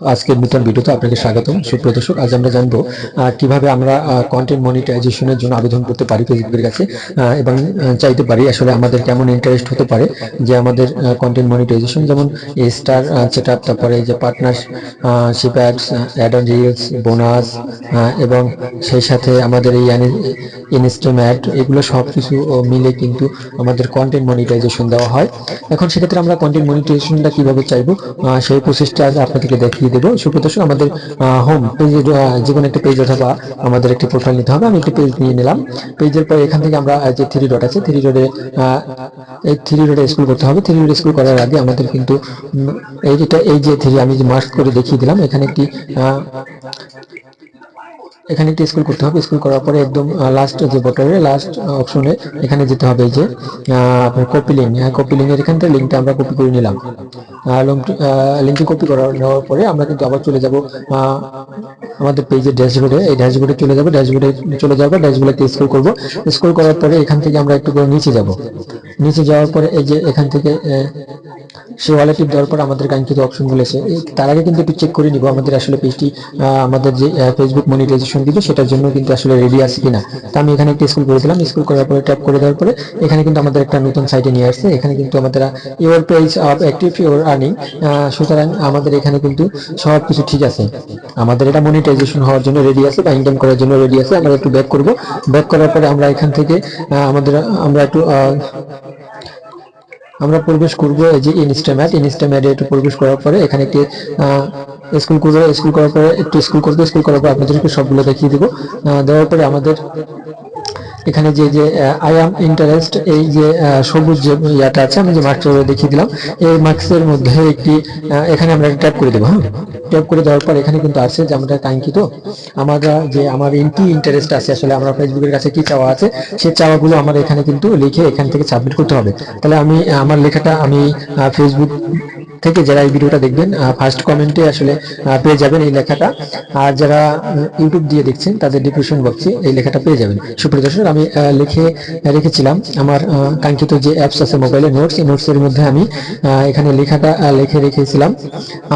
আজকের নতুন ভিডিওতে আপনাকে স্বাগতম। সুপ্রিয় দর্শক, আজ আমরা জানব কীভাবে আমরা কন্টেন্ট মনিটাইজেশনের জন্য আবেদন করতে পারি ফেসবুকের কাছে। এবং চাইতে পারি আসলে আমাদের কেমন ইন্টারেস্ট হতে পারে যে আমাদের কন্টেন্ট মনিটাইজেশন যেমন স্টার সেট আপ তারপরে যে partnership ads ad on reels bonus এবং সেই সাথে আমাদের এই ইনস্টাম অ্যাড এগুলো সব কিছু মিলে কিন্তু আমাদের কন্টেন্ট মনিটাইজেশন দেওয়া হয়। এখন সেক্ষেত্রে আমরা কন্টেন্ট মনিটাইজেশনটা কীভাবে চাইব? সেই প্রসেসটা আজ আপনাদেরকে দেখিয়ে দেবো সুপ্রদর্শক আমাদের হোম পেজের যে কোনো একটা পেজ অথবা আমাদের একটি প্রোফাইল নিতে হবে। আমি একটি পেজ নিয়ে নিলাম। পেজের পরে এখান থেকে আমরা যে থ্রি ডট আছে থ্রি ডটে এই থ্রি ডটে স্কুল করতে হবে। থ্রি ডটে স্কুল করার আগে আমাদের কিন্তু এই যেটা এই যে থ্রি আমি যে মার্ক করে দেখিয়ে দিলাম, এখানে একটি এখানে একটি স্কুল করতে হবে। স্কুল করার পরে একদম লাস্ট যে বটনে লাস্ট অপশনে এখানে যেতে হবে যে আপনার কপি লিঙ্ক কপি লিঙ্কের এখান থেকে লিঙ্কটা আমরা কপি করে নিলাম। লিঙ্কটি কপি করা, নেওয়ার পরে আমরা কিন্তু আবার চলে যাব আমাদের পেজের ড্যাশবোর্ডে এই ড্যাশবোর্ডে চলে যাব ড্যাশবোর্ডে চলে যাব ড্যাশবোর্ডে স্ক্রল করব। স্ক্রল করার পরে এখান থেকে আমরা একটু করে নিচে যাব। নিচে যাওয়ার পরে এই যে এখান থেকে সেই ওয়ালে দেওয়ার পর আমাদের কাঙ্ক্ষিত অপশনগুলো এসে এই- তার আগে কিন্তু একটু চেক করে নিব আমাদের আসলে পেজটি আমাদের যে ফেসবুক মনিটাইজেশন দিবে সেটার জন্য কিন্তু আসলে রেডি আছে কিনা। তো আমি এখানে একটা স্কুল করে দিলাম স্কুল করার পরে ট্যাপ করে দেওয়ার পরে এখানে কিন্তু আমাদের একটা নতুন সাইটে নিয়ে আসছে। এখানে কিন্তু আমাদের your page of active your earning সুতরাং আমাদের এখানে কিন্তু সব কিছু ঠিক আছে। আমাদের এটা মনিটাইজেশন হওয়ার জন্য রেডি আছে বা ইনকাম করার জন্য রেডি আছে। আমরা একটু ব্যাক করব। ব্যাক করার পরে আমরা এখান থেকে আমাদের, আমরা একটু আমরা প্রবেশ করব এই যে ইনস্টাম্যাট ইনস্টাম্যাটে একটু প্রবেশ করার পরে এখানে একটি স্কুল করব স্কুল করার পরে একটু স্কুল করব। স্কুল করার পরে আপনাদেরকে সবগুলো দেখিয়ে দেবো। দেওয়ার পরে আমাদের এখানে যে যে আই অ্যাম ইন্টারেস্ট এই যে সবুজ যে ইয়াটা আছে, আমি যে মার্কটা দেখিয়ে দিলাম, এই মার্কসের মধ্যে একটি এখানে আমরা ট্যাপ করে দেবো হ্যাঁ? ট্যাপ করে দেওয়ার পর এখানে কিন্তু আসছে যে আমরা কাঙ্ক্ষিত আমরা যে, আমার কি ইন্টারেস্ট আছে, আসলে আমরা ফেসবুকের কাছে কি চাওয়া আছে সেই চাওয়াগুলো আমার এখানে কিন্তু লিখে এখান থেকে সাবমিট করতে হবে। তাহলে আমি, আমার লেখাটা আমি ফেসবুক থেকে যারা এই ভিডিওটা দেখবেন ফার্স্ট কমেন্টে আসলে পেয়ে যাবেন এই লেখাটা। আর যারা ইউটিউব দিয়ে দেখছেন, তাদের ডিসক্রিপশন বক্সে এই লেখাটা পেয়ে যাবেন। সুপ্রিয় দর্শক, আমি লিখে রেখেছিলাম আমার কাঙ্ক্ষিত যে অ্যাপস আছে মোবাইলে নোটস এই নোটসের মধ্যে আমি এখানে লেখাটা লিখে রেখেছিলাম।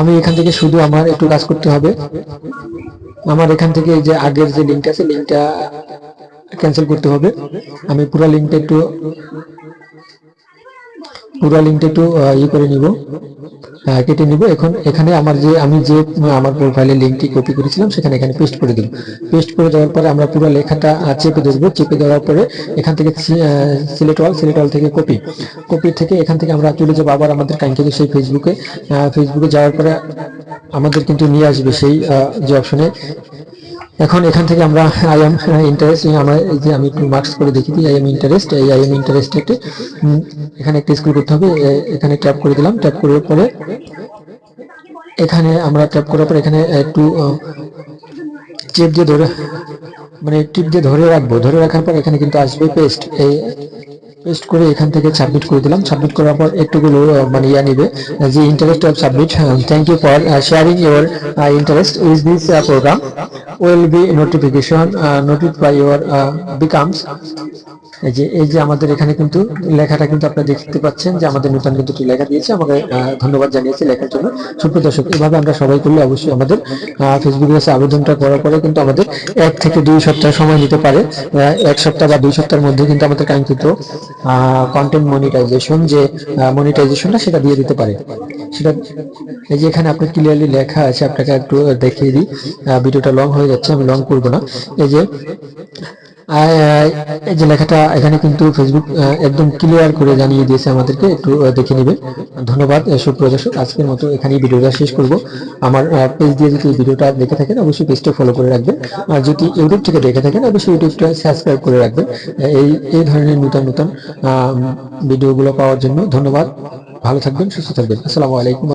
আমি এখান থেকে শুধু আমার একটু কাজ করতে হবে। আমার এখান থেকে যে আগের যে লিঙ্কটা আছে লিঙ্কটা ক্যান্সেল করতে হবে। আমি পুরো লিঙ্কটা একটু, পুরো লিঙ্কটা একটু ইয়ে করে নিব। কেটে নিব। এখন এখানে আমার যে, আমি যে, আমার প্রোফাইলের লিঙ্কটি কপি করেছিলাম, সেখানে এখানে পেস্ট করে দিলাম। পেস্ট করে দেওয়ার পরে আমরা পুরো লেখাটা চেপে ধরবো। চেপে দেওয়ার পরে এখান থেকে সিলেক্ট অল সিলেক্ট অল থেকে কপি কপি থেকে এখান থেকে আমরা চলে যাব আবার আমাদের কাঙ্ক্ষিত সেই ফেসবুকে ফেসবুকে যাওয়ার পরে আমাদের কিন্তু নিয়ে আসবে সেই যে অপশনে এখন এখান থেকে আমরা আই এম ইন্টারেস্ট আমরা, এই যে আমি একটু মার্কস করে দেখি দিই আই এম ইন্টারেস্ট এই আই এম ইন্টারেস্ট এখানে একটা স্কুল করতে হবে এখানে ট্যাপ করে দিলাম ট্যাপ করার পরে এখানে আমরা ট্যাপ করার পর এখানে একটু চেপ দিয়ে ধরে মানে টিপ দিয়ে ধরে রাখব, ধরে রাখার পর এখানে কিন্তু আসবে পেস্ট এই পেস্ট করে এখান থেকে সাবমিট করে দিলাম সাবমিট করার পর একটুগুলো মানে ইয়া নিবে, যে interest of submit thank you for sharing your interest is this programme will be notification notify your becomes এই যে এই যে আমাদের এখানে কিন্তু লেখাটা কিন্তু আপনারা দেখতে পাচ্ছেন যে আমাদের নতুন কিন্তু লেখা দিয়েছে। আমাকে ধন্যবাদ জানিয়েছে লেখার জন্য। সুপ্রিয় দর্শক, এভাবে আমরা সবাই করলে অবশ্যই আমাদের ফেসবুকে এসে আবেদনটা করার পরে কিন্তু আমাদের এক থেকে দুই সপ্তাহ সময় নিতে পারে। এক সপ্তাহ বা দুই সপ্তাহের মধ্যে কিন্তু আমাদের কাঙ্ক্ষিত কন্টেন্ট মনিটাইজেশন যে মনিটাইজেশনটা সেটা দিয়ে দিতে পারে। সেটা, এই যে এখানে আপনার ক্লিয়ারলি লেখা আছে, আপনাকে একটু দেখিয়ে দিই। ভিডিওটা লং হয়ে যাচ্ছে, আমি লং করব না। এই যে এই যে লেখাটা এখানে কিন্তু ফেসবুক একদম ক্লিয়ার করে জানিয়ে দিয়েছে আমাদেরকে একটু দেখে নেবেন ধন্যবাদ আহ, সুপ্রিয় দর্শক আজকের মতো এখানেই ভিডিওটা শেষ করব। আমার পেজ দিয়ে যদি ভিডিওটা দেখে থাকেন অবশ্যই পেজটা ফলো করে রাখবেন। আর যদি ইউটিউব থেকে দেখে থাকেন অবশ্যই ইউটিউবটা সাবস্ক্রাইব করে রাখবেন। এই এই ধরনের নতুন নতুন ভিডিওগুলো পাওয়ার জন্য ধন্যবাদ। ভালো থাকবেন সুস্থ থাকবেন। আসসালামু আলাইকুম